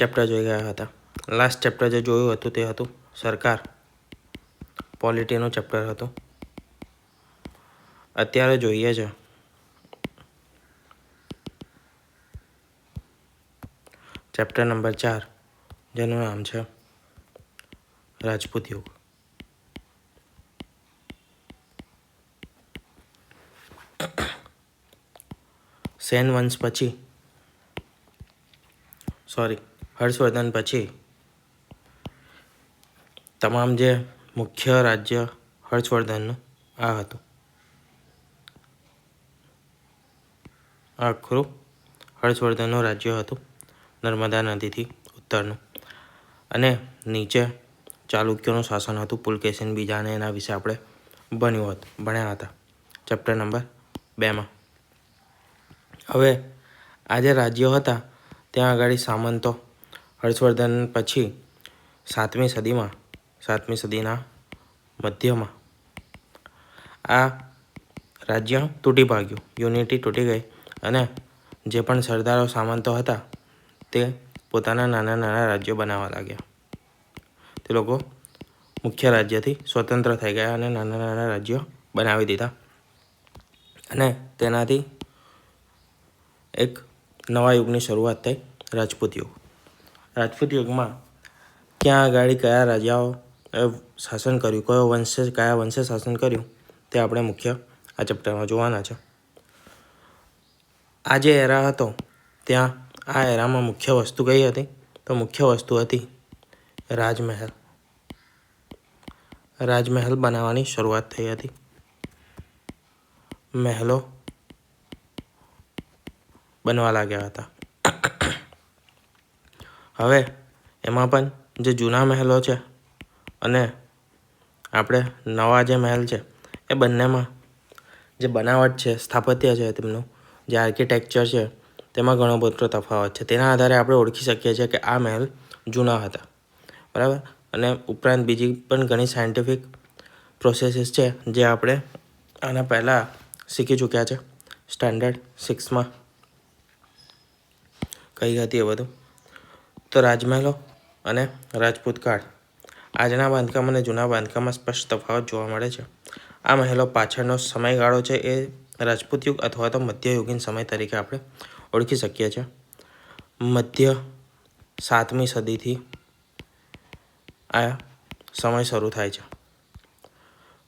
Chapter જોઈ ગયા હતા. લાસ્ટ ચેપ્ટર જે જોયું હતું તે હતું સરકાર. પોલિટીનું ચેપ્ટર હતું. અત્યારે જોઈએ છે. ચેપ્ટર નંબર ચાર, જેનું નામ છે રાજપૂત યુગ. સેન વંશ પછી સોરી હર્ષવર્ધન પછી તમામ જે મુખ્ય રાજ્ય હર્ષવર્ધનનું, આ હતું. આખરું હર્ષવર્ધનનું રાજ્ય હતું, નર્મદા નદીથી ઉત્તરનું. અને નીચે ચાલુક્યોનું શાસન હતું, પુલકેશિન બીજાને એના વિશે આપણે ભણ્યું હતું, ભણ્યા હતા. ચેપ્ટર નંબર બેમાં. હવે આ જે રાજ્યો હતા, ત્યાં આગળ સામંતો હર્ષવર્ધન પછી સાતમી સદીમાં, સાતમી સદીના મધ્યમાં આ રાજ્ય તૂટી ભાગ્યું, યુનિટી તૂટી ગઈ અને જે પણ સરદારો સામંતો હતા તે પોતાના નાના નાના રાજ્યો બનાવવા લાગ્યા. તે લોકો મુખ્ય રાજ્યથી સ્વતંત્ર થઈ ગયા અને નાના નાના રાજ્યો બનાવી દીધા અને તેનાથી એક નવા યુગની શરૂઆત થઈ રાજપૂત યુગ. રાજપૂત યુગમાં ક્યાં આગાડી કયા રાજાઓ શાસન કર્યું, કયો વંશે કયા વંશે શાસન કર્યું, તે આપણે મુખ્ય આ ચેપ્ટરમાં જોવાના છે. આ જે એરા હતો, ત્યાં આ એરામાં મુખ્ય વસ્તુ કઈ હતી? તો મુખ્ય વસ્તુ હતી રાજમહેલ. રાજમહેલ બનાવવાની શરૂઆત થઈ હતી. મહેલો બનવા લાગ્યા હતા. હવે એમાં પણ જે જૂના મહેલો છે અને આપણે નવા જે મહેલ છે, એ બંનેમાં જે બનાવટ છે, સ્થાપત્ય છે તેમનું, જે આર્કિટેક્ચર છે, તેમાં ઘણો બધો તફાવત છે. તેના આધારે આપણે ઓળખી શકીએ છીએ કે આ મહેલ જૂના હતા. બરાબર? અને ઉપરાંત બીજી પણ ઘણી સાયન્ટિફિક પ્રોસેસીસ છે, જે આપણે આના પહેલાં શીખી ચૂક્યા છે. સ્ટાન્ડર્ડ સિક્સમાં કઈ હતી એ બધું? તો રાજમહેલો અને રાજપૂત કાળ. આજના બાંધકામ અને જૂના બાંધકામમાં સ્પષ્ટ તફાવત જોવા મળે છે. આ મહેલો પાછળનો સમયગાળો છે એ રાજપૂત યુગ અથવા તો મધ્યયુગીન સમય તરીકે આપણે ઓળખી શકીએ છીએ. મધ્ય સાતમી સદીથી આ સમય શરૂ થાય છે.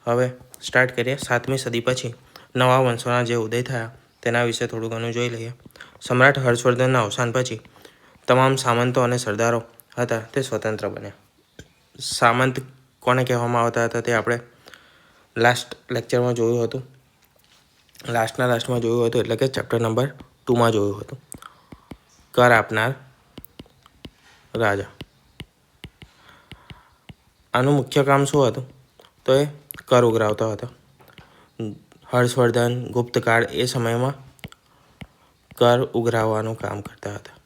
હવે સ્ટાર્ટ કરીએ. સાતમી સદી પછી નવા વંશોના જે ઉદય થયા તેના વિશે થોડું ઘણું જોઈ લઈએ. સમ્રાટ હર્ષવર્ધનના અવસાન પછી તમામ સામંતો અને સરદારો હતા તે સ્વતંત્ર બન્યા. સામંત કોને કહેવામાં આવતા હતા તે આપણે લાસ્ટ લેક્ચરમાં જોયું હતું. લાસ્ટના લાસ્ટમાં જોયું હતું એટલે કે ચેપ્ટર નંબર ટુમાં જોયું હતું. કર આપનાર રાજા. આનું મુખ્ય કામ શું હતું? તો એ કર ઉઘરાવતો હતો. હર્ષવર્ધન ગુપ્તકાળ એ સમયમાં કર ઉઘરાવવાનું કામ કરતા હતા.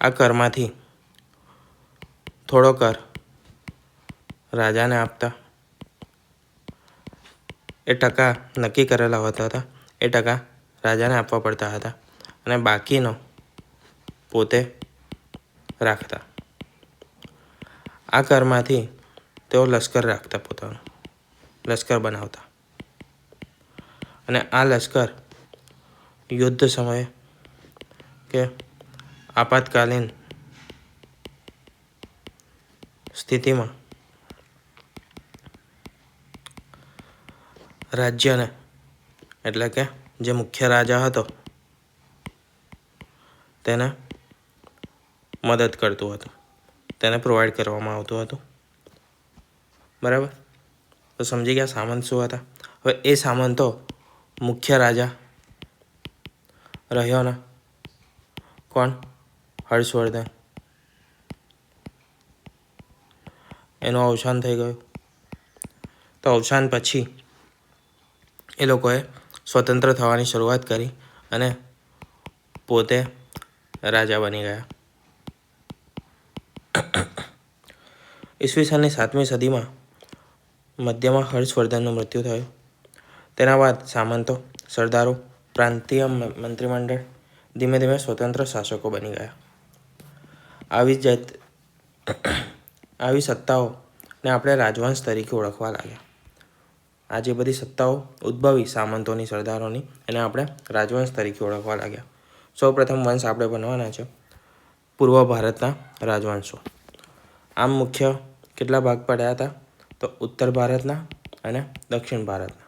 આ કરમાંથી. થોડો કર. રાજાને આપતા. એ ટકા નક્કી કરેલા હોતા હતા. એ ટકા રાજાને આપવા પડતા હતા અને બાકીનો પોતે રાખતા. આ કરમાંથી તેઓ લશ્કર રાખતા પોતાનું. લશ્કર બનાવતા. અને આ લશ્કર યુદ્ધ સમયે કે આપાતકાલીન સ્થિતિમાં રાજ્યને, એટલે કે જે મુખ્ય રાજા હતો, તેને મદદ કરતું હતું. તેને પ્રોવાઈડ કરવામાં આવતું હતું. બરાબર? તો સમજી ગયા સામંત શું હતા? હવે એ સામંતો મુખ્ય રાજા રહ્યો ને કોણ? હર્ષવર્ધન. એનું અવસાન થઈ ગયું. તો અવસાન પછી એ લોકોએ સ્વતંત્ર થવાની શરૂઆત કરી અને પોતે રાજા બની ગયા. ઈસવીસનની સાતમી સદીમાં મધ્યમાં હર્ષવર્ધનનું મૃત્યુ થયું. તેના બાદ સામંતો, સરદારો, પ્રાંતીય મંત્રીમંડળ ધીમે ધીમે સ્વતંત્ર શાસકો બની ગયા. આવી જાત આવી સત્તાઓને આપણે રાજવંશ તરીકે ઓળખવા લાગ્યા. આ જે બધી સત્તાઓ ઉદ્ભવી સામંતોની, સરદારોની એને આપણે રાજવંશ તરીકે ઓળખવા લાગ્યા. સૌ પ્રથમ વંશ આપણે બનવાના છે પૂર્વ ભારતના રાજવંશો. આમ મુખ્ય કેટલા ભાગ પડ્યા હતા? તો ઉત્તર ભારતના અને દક્ષિણ ભારતના.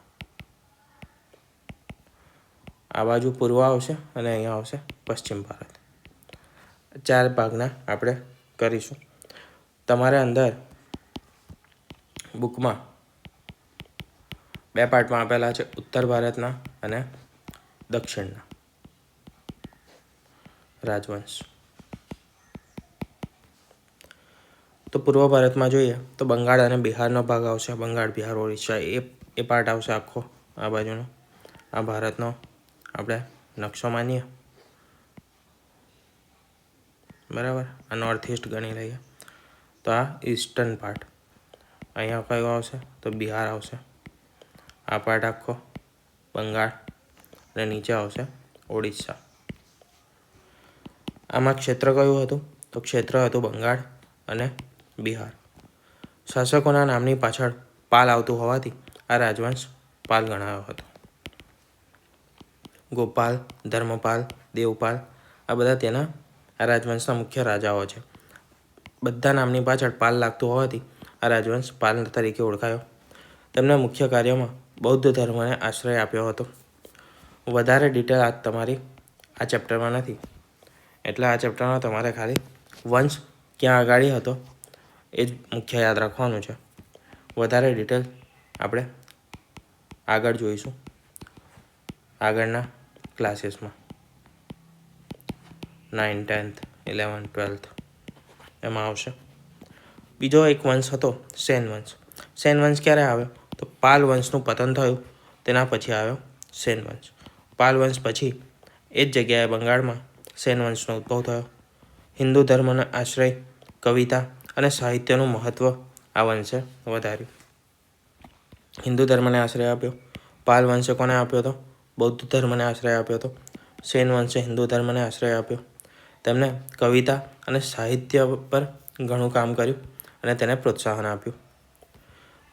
આ બાજુ પૂર્વ આવશે અને અહીંયા આવશે પશ્ચિમ ભારત. ચાર ભાગના આપણે કરીશું. તમારે અંદર બુકમાં બે પાર્ટમાં આપેલા છે, ઉત્તર ભારતના અને દક્ષિણના. રાજવંશ. તો પૂર્વ ભારતમાં જોઈએ તો બંગાળ અને બિહારનો ભાગ આવશે, બંગાળ, બિહાર, ઓડિશા, એ એ પાર્ટ આવશે આખો આ બાજુનો. આ ભારતનો આપણે નકશો માનીએ. બરાબર? આ નોર્થ ઇસ્ટ ગણી લઈએ. તો આ ઈસ્ટર્ન પાર્ટ અહીંયા કયો આવશે? તો બિહાર આવશે. આ પાર્ટ આખો બંગાળ. અને નીચે આવશે ઓડિશા. આમાં ક્ષેત્ર કયું હતું? તો ક્ષેત્ર હતું બંગાળ અને બિહાર. શાસકોના નામની પાછળ પાલ આવતું હોવાથી આ રાજવંશ પાલ ગણાયો હતો. ગોપાલ, ધર્મપાલ, દેવપાલ આ બધા તેના આ રાજવંશના મુખ્ય રાજાઓ છે. બધા નામની પાછળ પાલ લાગતું હોવાથી આ રાજવંશ પાલ તરીકે ઓળખાયો. તેમના મુખ્ય કાર્યોમાં બૌદ્ધ ધર્મને આશ્રય આપ્યો હતો. વધારે ડિટેલ આ તમારી આ ચેપ્ટરમાં નથી. એટલે આ ચેપ્ટરમાં તમારે ખાલી વંશ ક્યાં આગાડી હતો એ જ મુખ્ય યાદ રાખવાનું છે. વધારે ડિટેલ આપણે આગળ જોઈશું. આગળના ક્લાસીસમાં. નાઇન ટેન્થ ઇલેવન ટ્વેલ્થ એમાં આવશે. બીજો એક વંશ હતો, સેન વંશ. સેન વંશ ક્યારે આવ્યો? તો પાલ વંશનું પતન થયું, તેના પછી આવ્યો સેન વંશ. પાલ વંશ પછી એ જ જગ્યાએ બંગાળમાં સેન વંશનો ઉદ્ભવ થયો. હિન્દુ ધર્મનો આશ્રય, કવિતા અને સાહિત્યનું મહત્ત્વ આ વંશે વધાર્યું. હિન્દુ ધર્મને આશ્રય આપ્યો. પાલ વંશે કોને આપ્યો હતો બૌદ્ધ ધર્મને આશ્રય આપ્યો હતો સેન વંશે હિન્દુ ધર્મને આશ્રય આપ્યો. તેમણે કવિતા અને સાહિત્ય પર ઘણું કામ કર્યું અને તેને પ્રોત્સાહન આપ્યું.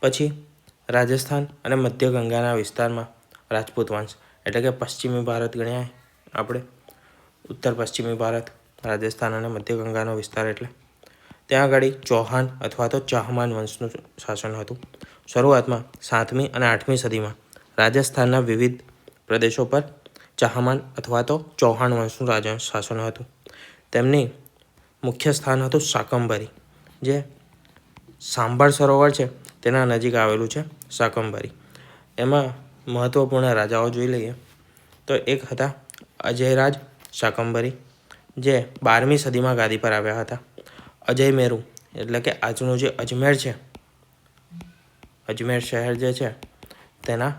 પછી રાજસ્થાન અને મધ્ય ગંગાના વિસ્તારમાં રાજપૂત વંશ, એટલે કે પશ્ચિમી ભારત ગણ્યા આપણે. ઉત્તર પશ્ચિમી ભારત, રાજસ્થાન અને મધ્ય ગંગાનો વિસ્તાર એટલે. ત્યાં આગળ ચૌહાણ અથવા તો ચાહમાન વંશનું શાસન હતું. શરૂઆતમાં સાતમી અને આઠમી સદીમાં રાજસ્થાનના વિવિધ પ્રદેશો પર ચાહમાન અથવા તો ચૌહાણ વંશનું રાજ શાસન હતું. તેમની મુખ્ય સ્થાન હતું શાકંભરી જે સાંભળ સરોવર છે, તેના નજીક આવેલું છે શાકંભરી એમાં મહત્ત્વપૂર્ણ રાજાઓ જોઈ લઈએ તો એક હતા અજયરાજ શાકંભરી જે બારમી સદીમાં ગાદી પર આવ્યા હતા. અજય મેરુ, એટલે કે આજનું જે અજમેર છે, અજમેર શહેર જે છે, તેના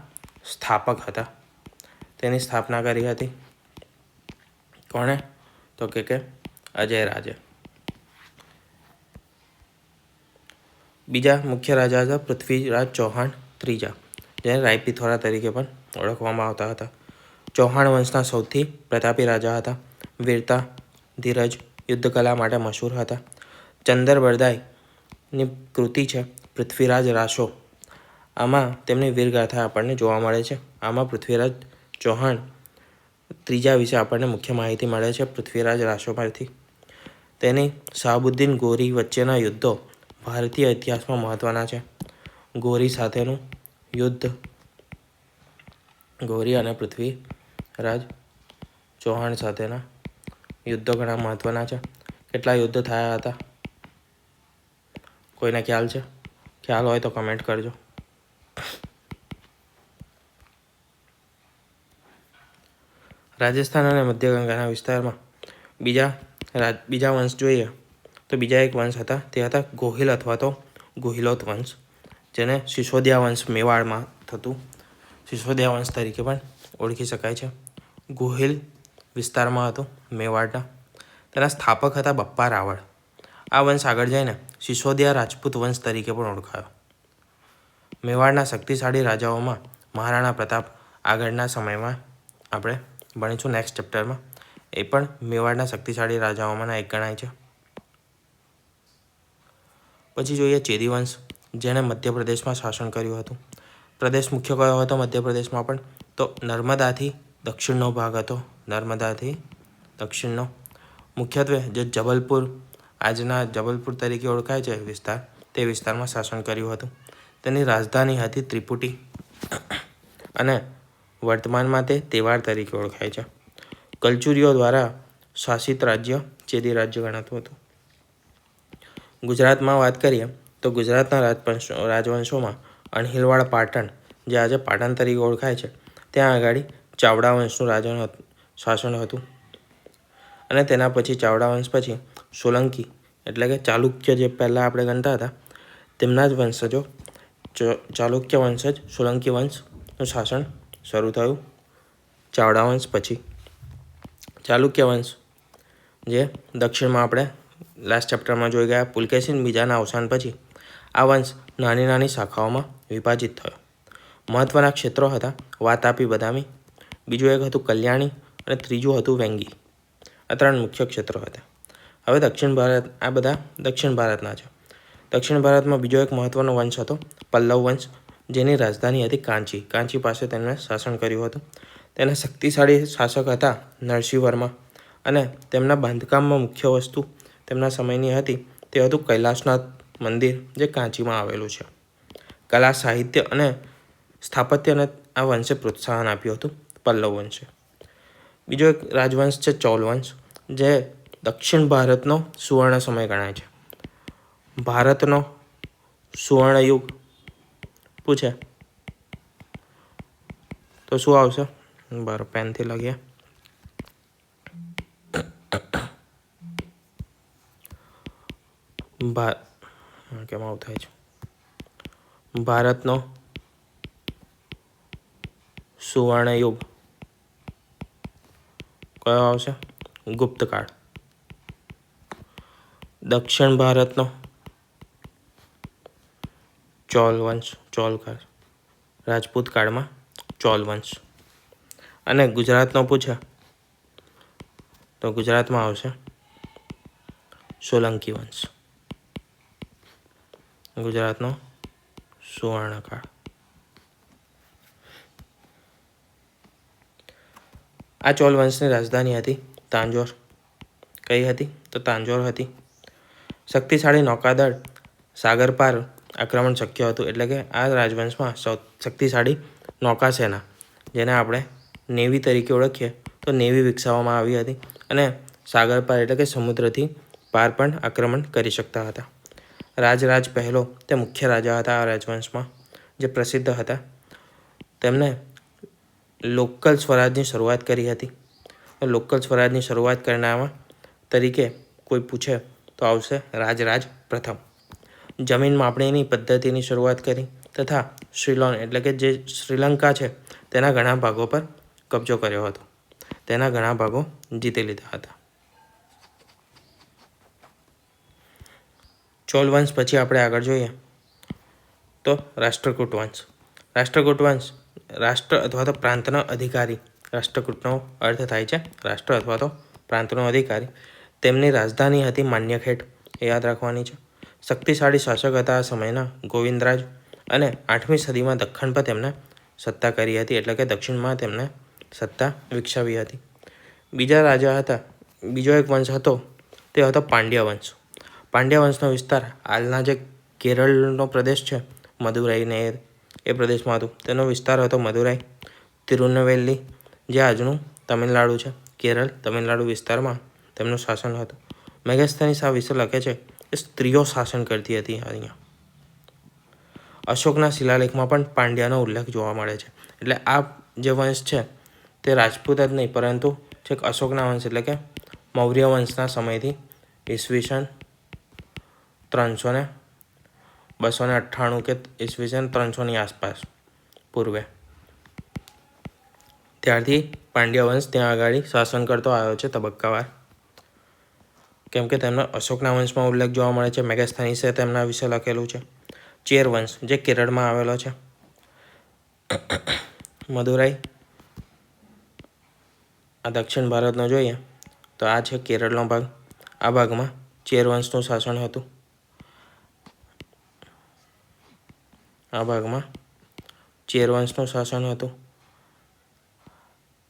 સ્થાપક હતા. તેની સ્થાપના કરી હતી કોણે? તો કે કે, અજય રાજે. બીજા મુખ્ય રાજા હતા પૃથ્વીરાજ ચૌહાણ ત્રીજા, જેને રાયપિથોરા તરીકે પણ ઓળખવામાં આવતા હતા. ચૌહાણ વંશના સૌથી પ્રતાપી રાજા હતા. વીરતા, ધીરજ, યુદ્ધકલા માટે મશહૂર હતા. ચંદર બરદાઈની કૃતિ છે પૃથ્વીરાજ રાશો. આમાં તેમની વીરગાથા આપણને જોવા મળે છે. આમાં પૃથ્વીરાજ ચૌહાણ ત્રીજા વિશે આપણને મુખ્ય માહિતી મળે છે પૃથ્વીરાજ રાશો પરથી તેની શાહબુદ્દીન ગોરી વચ્ચેના યુદ્ધો ભારતીય ઇતિહાસમાં મહત્ત્વના છે. ગોરી સાથેનું યુદ્ધ ગોરી અને પૃથ્વીરાજ ચૌહાણ સાથેના યુદ્ધો ઘણા મહત્ત્વના છે. કેટલા યુદ્ધ થયા હતા? કોઈને ખ્યાલ છે? ખ્યાલ હોય તો કમેન્ટ કરજો. રાજસ્થાન અને મધ્ય ગંગાના વિસ્તારમાં. બીજા બીજા વંશ જોઈએ તો બીજા એક વંશ હતા. તે હતા ગોહિલ અથવા તો ગોહિલોત વંશ, જેને સિસોદિયા વંશ મેવાડમાં થતું, સિસોદિયા વંશ તરીકે પણ ઓળખી શકાય છે. ગોહિલ વિસ્તારમાં હતો, મેવાડના. તેના સ્થાપક હતા બપ્પા રાવળ. આ વંશ આગળ જઈને સિસોદિયા રાજપૂત વંશ તરીકે પણ ઓળખાયો. મેવાડના શક્તિશાળી રાજાઓમાં મહારાણા પ્રતાપ આગળના સમયમાં આપણે ભણીશું નેક્સ્ટ ચેપ્ટરમાં એ પણ મેવાડના શક્તિશાળી રાજાઓમાંના એક ગણાય છે. પછી જોઈએ ચેદી જેણે મધ્યપ્રદેશમાં શાસન કર્યું હતું. પ્રદેશ મુખ્ય કયો હતો? મધ્યપ્રદેશમાં પણ. તો નર્મદાથી દક્ષિણનો ભાગ હતો. નર્મદાથી દક્ષિણનો. મુખ્યત્વે જે જબલપુર, આજના જબલપુર તરીકે ઓળખાય છે વિસ્તાર, તે વિસ્તારમાં શાસન કર્યું હતું. તેની રાજધાની હતી ત્રિપુટી. અને વર્તમાનમાં તે તેવાર તરીકે ઓળખાય છે. કલચુરીઓ દ્વારા શાસિત રાજ્ય ચેદી રાજ્ય ગણાતું હતું. ગુજરાતમાં વાત કરીએ તો ગુજરાતના રાજવંશો રાજવંશોમાં અણહિલવાડ પાટણ જે આજે પાટણ તરીકે ઓળખાય છે, ત્યાં આગળ ચાવડા વંશનું રાજન શાસન હતું. અને તેના પછી ચાવડા વંશ પછી સોલંકી એટલે કે ચાલુક્ય જે પહેલાં આપણે ગણતા હતા, તેમના જ વંશજો ચાલુક્ય વંશજ સોલંકી વંશનું શાસન શરૂ થયું. ચાવડા વંશ પછી. ચાલુક્ય વંશ? જે દક્ષિણમાં આપણે લાસ્ટ ચેપ્ટરમાં જોઈ ગયા, પુલકેશિન બીજાના અવસાન પછી આ વંશ નાની નાની શાખાઓમાં વિભાજિત થયો. મહત્ત્વના ક્ષેત્રો હતા વાતાપી બદામી. બીજું એક હતું કલ્યાણી અને ત્રીજું હતું વેંગી. આ ત્રણ મુખ્ય ક્ષેત્રો હતા. હવે દક્ષિણ ભારત, આ બધા દક્ષિણ ભારતના છે. દક્ષિણ ભારતમાં બીજો એક મહત્ત્વનો વંશ હતો, પલ્લવ વંશ. જેની રાજધાની હતી કાંચી. કાંચી પાસે તેમણે શાસન કર્યું હતું. તેના શક્તિશાળી શાસક હતા નરસિંહ વર્મા. અને તેમના બાંધકામમાં મુખ્ય વસ્તુ તેમના સમયની હતી તે હતું કૈલાસનાથ મંદિર જે કાંચીમાં આવેલું છે. કલા, સાહિત્ય અને સ્થાપત્યને આ વંશે પ્રોત્સાહન આપ્યું હતું પલ્લવ વંશે. બીજો એક રાજવંશ છે ચૌલ વંશ જે દક્ષિણ ભારતનો સુવર્ણ સમય ગણાય છે. ભારતનો સુવર્ણયુગ પૂછે. તો શું આવશે? બરાબર પેનથી લખીએ. કેમ આવું થાય છે? ભારતનો સુવર્ણયુગ કયો આવશે? ગુપ્તકાળ દક્ષિણ ભારતનો ચોલ વંશ ચોલકાળ રાજપૂત કાળમાં ચોલ વંશ અને ગુજરાતનો પૂછે, તો ગુજરાતમાં આવશે સોલંકી વંશ. ગુજરાતનો સુવર્ણકાળ. આ ચોલ વંશની રાજધાની હતી તાંજોર. કઈ હતી? તો તાંજોર હતી. શક્તિશાળી નૌકાદળ સાગર પાર આક્રમણ શક્ય હતું એટલે કે આ રાજવંશમાં સૌ શક્તિશાળી નૌકાસેના, જેને આપણે નેવી તરીકે ઓળખીએ, તો નેવી વિકસાવવામાં આવી હતી અને સાગર પાર એટલે કે સમુદ્રથી પાર પણ આક્રમણ કરી શકતા હતા. રાજરાજ પહેલો તે મુખ્ય રાજા હતા આ રાજવંશમાં, જે પ્રસિદ્ધ હતા. તેમણે લોકલ સ્વરાજની શરૂઆત કરી હતી. લોકલ સ્વરાજની શરૂઆત કરનારમાં તરીકે કોઈ પૂછે તો આવશે રાજરાજ પ્રથમ. જમીન માપણીની પદ્ધતિની શરૂઆત કરી તથા શ્રીલોન એટલે કે જે શ્રીલંકા છે, તેના ઘણા ભાગો પર કબજો કર્યો હતો. તેના ઘણા ભાગો જીતી લીધા હતા. ચોલ વંશ પછી આપણે આગળ જોઈએ તો રાષ્ટ્રકૂટ વંશ. રાષ્ટ્રકૂટ વંશ રાષ્ટ્ર અથવા તો પ્રાંતનો અધિકારી. રાષ્ટ્રકૂટનો અર્થ થાય છે રાષ્ટ્ર અથવા તો પ્રાંતનો અધિકારી. તેમની રાજધાની હતી માન્યખેટ. એ યાદ રાખવાની છે. શક્તિશાળી શાસક હતા આ સમયના ગોવિંદરાજ અને આઠમી સદીમાં દખ્ખણ પર તેમણે સત્તા કરી હતી, એટલે કે દક્ષિણમાં તેમણે સત્તા વિકસાવી હતી. બીજા રાજા હતા, બીજો એક વંશ હતો, તે હતો પાંડ્ય વંશ. પાંડ્ય વંશનો વિસ્તાર હાલના જે કેરળનો પ્રદેશ છે, મદુરાઈ ને એ- પ્રદેશમાં હતું. તેનો વિસ્તાર હતો મદુરાઈ તિરુનવેલી જે આજનું તમિલનાડુ છે. કેરળ, તમિલનાડુ વિસ્તારમાં તેમનું શાસન હતું. મેગેસ્થાની સા વિશે લખે છે સ્ત્રીઓ શાસન કરતી હતી અહીંયા. અશોકના શિલાલેખમાં પણ પાંડ્યાનો ઉલ્લેખ જોવા મળે છે. એટલે આ જે વંશ છે, તે રાજપૂત જ નહીં, પરંતુ છેક અશોકના વંશ એટલે કે મૌર્ય વંશના સમયથી ઈસવીસન ત્રણસો ને બસો ને અઠ્ઠાણું કે ઈસવીસન ત્રણસોની આસપાસ પૂર્વે. ત્યારથી પાંડ્ય વંશ ત્યાં આગળ શાસન કરતો આવ્યો છે તબક્કાવાર. કેમ કે તેમના અશોકના વંશમાં ઉલ્લેખ જોવા મળે છે, મેગાસ્થાનીસે તેમના વિશે લખેલું છે. ચેર વંશ, જે કેરળમાં આવેલો છે. મદુરાઈ, આ દક્ષિણ ભારતનો જોઈએ, તો આ છે કેરળનો ભાગ. આ ભાગમાં ચેર વંશનું શાસન હતું. આ ભાગમાં ચેરવંશનું શાસન હતું.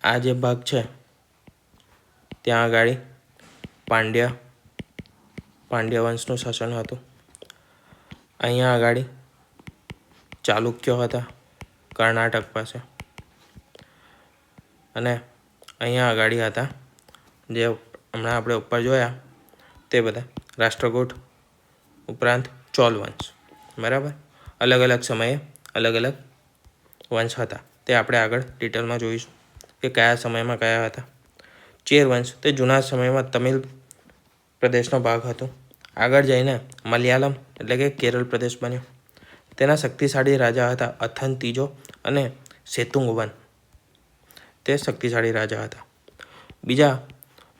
આ જે ભાગ છે, ત્યાં આગળ પાંડ્ય પાંડ્ય વંશનું શાસન હતું. અહીંયા આગળ ચાલુક્યો હતા? કર્ણાટક પાસે. અને અહીંયા આગળ હતા જે હમણાં આપણે ઉપર જોયા તે બધા રાષ્ટ્રકૂટ ઉપરાંત ચોલ વંશ બરાબર? અલગ અલગ સમયે અલગ અલગ વંશ હતા. તે આપણે આગળ ડિટેલમાં જોઈશું કે કયા સમયમાં કયા હતા. ચેર વંશ. તે જૂના સમયમાં તમિલ પ્રદેશનો ભાગ હતો. આગળ જઈને મલયાલમ એટલે કે કેરળ પ્રદેશ બન્યો. તેના શક્તિશાળી રાજા હતા અથન ત્રીજો અને સેતુંગવન. તે શક્તિશાળી રાજા હતા. બીજા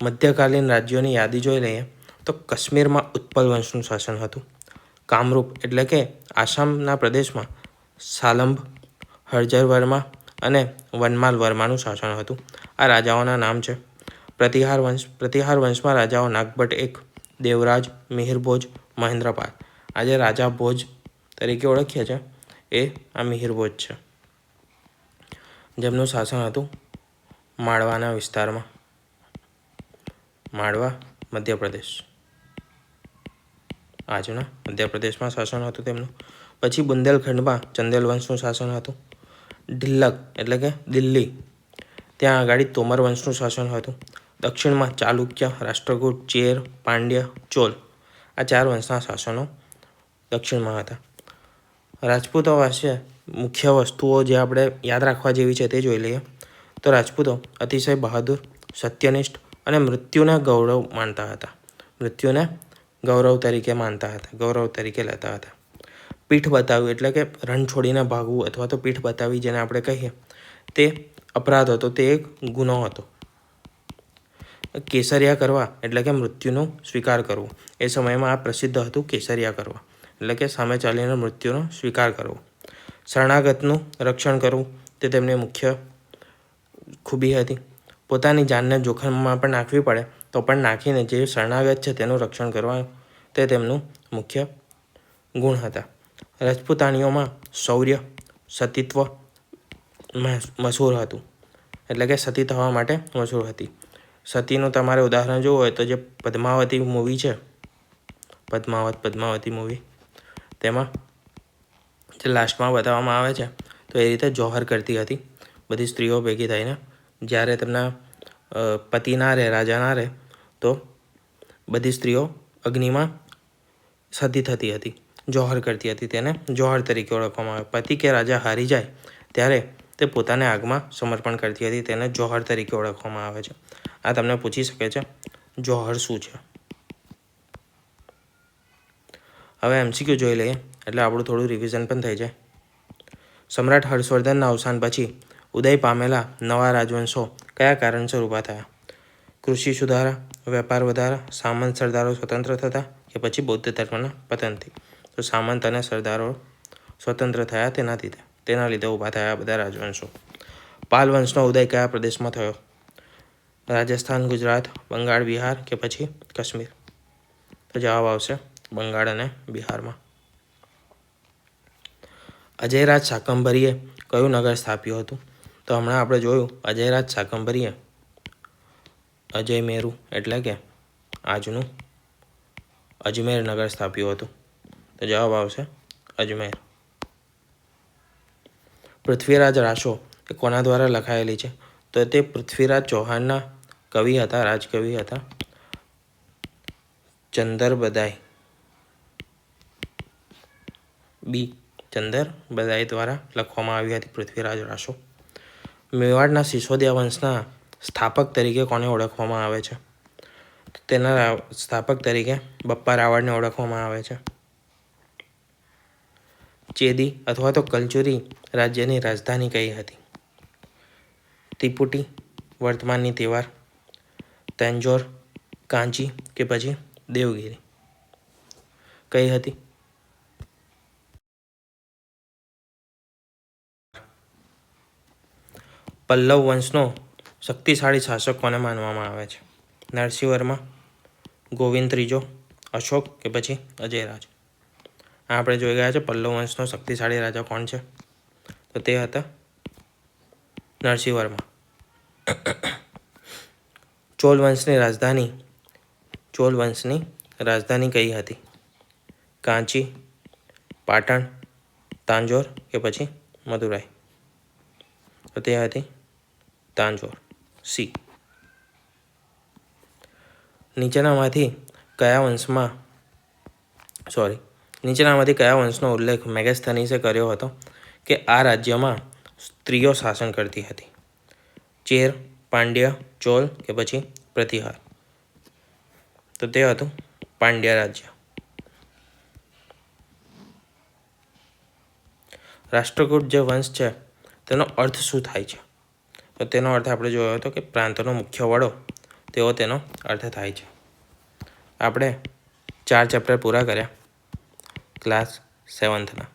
મધ્યકાલીન રાજ્યોની યાદી જોઈ લઈએ તો કાશ્મીરમાં ઉત્પલ વંશનું શાસન હતું. કામરૂપ એટલે કે આસામના પ્રદેશમાં સાલંબ હરજર વર્મા અને વનમાલ વર્માનું શાસન હતું. આ રાજાઓના નામ છે પ્રતિહાર વંશ, પ્રતિહાર વંશમાં રાજાઓ નાગભટ્ટ એક, દેવરાજ, મિહિરભોજ, મહેન્દ્રપાલ. આજે રાજા ભોજ તરીકે ઓળખીએ છે એ આ મિહિરભોજ છે. જેમનું શાસન હતું માળવાના વિસ્તારમાં. માળવા, મધ્યપ્રદેશ. આજના મધ્યપ્રદેશમાં શાસન હતું તેમનું. પછી બુંદેલખંડમાં ચંદેલ વંશનું શાસન હતું. ઢિલ્લક એટલે કે દિલ્હી. ત્યાં આગળ તોમર વંશનું શાસન હતું. દક્ષિણમાં ચાલુક્ય રાષ્ટ્રકૂટ ચેર પાંડ્ય ચોલ. આ ચાર વંશના શાસનો દક્ષિણમાં હતા. રાજપૂતો પાસે મુખ્ય વસ્તુઓ જે આપણે યાદ રાખવા જેવી છે તે જોઈ લઈએ. તો રાજપૂતો અતિશય બહાદુર, સત્યનિષ્ઠ અને મૃત્યુને ગૌરવ માનતા હતા. મૃત્યુને ગૌરવ તરીકે માનતા હતા, ગૌરવ તરીકે લેતા હતા. પીઠ બતાવવી એટલે કે રણ છોડીને ભાગવું અથવા તો પીઠ બતાવી જેને આપણે કહીએ. તે અપરાધ હતો, તે એક ગુનો હતો. કેસરિયા કરવા એટલે કે મૃત્યુનો સ્વીકાર કરવો. એ સમયમાં આ પ્રસિદ્ધ હતું કેસરિયા કરવા એટલે કે સામે ચાલીને મૃત્યુનો સ્વીકાર કરવો. શરણાગતનું રક્ષણ કરવું તે તેમની મુખ્ય ખૂબી હતી. પોતાની જાનને જોખમમાં પણ નાખવી પડે તો પણ નાખીને જે શરણાગત છે તેનું રક્ષણ કરવા તે તેમનું મુખ્ય ગુણ હતા. રાજપૂતાણીઓમાં શૌર્ય, સતીત્વ મશહૂર હતું. એટલે કે સતી થવા માટે મશહૂર હતી. સતીનું તમારે ઉદાહરણ જોવું હોય તો જે પદ્માવતી મૂવી છે, પદ્માવત, પદ્માવતી મૂવી તેમાં જે લાસ્ટમાં બતાવવામાં આવે છે, તો એ રીતે જોહર કરતી હતી. બધી સ્ત્રીઓ ભેગી થઈને, જ્યારે તેમના પતિ ના રહે, રાજા ના રહે, તો બધી સ્ત્રીઓ અગ્નિમાં સતી થતી હતી. જોહર કરતી હતી તેને. જોહર તરીકે ઓળખવામાં આવે. પતિ કે રાજા હારી જાય, ત્યારે તે પોતાને આગમાં સમર્પણ કરતી હતી, તેને જોહર તરીકે ઓળખવામાં આવે છે. આ તમને પૂછી શકે છે, જોહર શું છે? હવે એમસીક્યુ જોઈ લઈએ, એટલે આપણું થોડું રિવિઝન પણ થઈ જાય. સમ્રાટ હર્ષવર્ધનના અવસાન પછી, ઉદય પામેલા નવા રાજવંશો કયા કારણસર ઊભા થયા? કૃષિ સુધારા, વેપાર વધારા, સામંત સરદારો સ્વતંત્ર થતા કે પછી બૌદ્ધ ધર્મના પતનથી તો સામંત અને સરદારો સ્વતંત્ર થયા તેનાથી તેના લીધે ઊભા થયા બધા રાજવંશો. પાલ વંશનો ઉદય કયા પ્રદેશમાં થયો? રાજસ્થાન, ગુજરાત, બંગાળ, બિહાર કે પછી કાશ્મીર? તો જવાબ આવશે બંગાળ અને બિહારમાં. અજયરાજ શાકંભરીએ કયું નગર સ્થાપ્યું હતું? તો હમણાં આપણે જોયું, અજયરાજ શાકંભરીએ અજય મેરુ એટલે કે આજનું અજમેર નગર સ્થાપ્યું હતું. તો જવાબ આવશે અજમેર. પૃથ્વીરાજ રાસો એ કોના દ્વારા લખાયેલી છે? તો તે પૃથ્વીરાજ ચૌહાણના કવિ હતા, રાજકવિ હતા. ચંદર બદાઈ બી. ચંદર બદાઈ દ્વારા લખવામાં આવી હતી પૃથ્વીરાજ રાસો મેવાડના સિસોદિયા વંશના સ્થાપક તરીકે કોને ઓળખવામાં આવે છે? તેના સ્થાપક તરીકે બપ્પા રાવળને ઓળખવામાં આવે છે. ચેદી અથવા તો કલચુરી રાજ્યની રાજધાની કહી હતી? ત્રિપુટી વર્તમાનની તહેવાર તેંજોર, કાંચી કે પછી દેવગીરી? કઈ હતી? પલ્લવ વંશનો શક્તિશાળી શાસક કોને માનવામાં આવે છે? નરસિંહ વર્મા, ગોવિંદ ત્રીજો, અશોક કે પછી અજયરાજ? આપણે જોઈ ગયા છે પલ્લવ વંશનો શક્તિશાળી રાજા કોણ છે? તો તે હતા નરસિંહવર્મા. ચોલ વંશની રાજધાની, ચોલ વંશની રાજધાની કઈ હતી? કાંચી, પાટણ, તાંજોર કે પછી મદુરાઈ? તો તે હતી તાંજોર, સી. નીચેનામાંથી કયા વંશમાં, સોરી નીચેનામાંથી કયા વંશનો ઉલ્લેખ મેગસ્થનીસે કર્યો હતો કે આ રાજ્યમાં સ્ત્રીઓ શાસન કરતી હતી? ચેર, પાંડ્ય, ચોલ કે પછી પ્રતિહાર? તો તે હતું પાંડ્ય રાજ્ય. રાષ્ટ્રકૂટ જે વંશ છે, તેનો અર્થ શું થાય છે? તો તેનો અર્થ આપણે જોયો હતો કે પ્રાંતનો મુખ્ય વડો તેવો તેનો અર્થ થાય છે. આપણે ચાર ચેપ્ટર પૂરા કર્યા. ક્લાસ સેવન્થના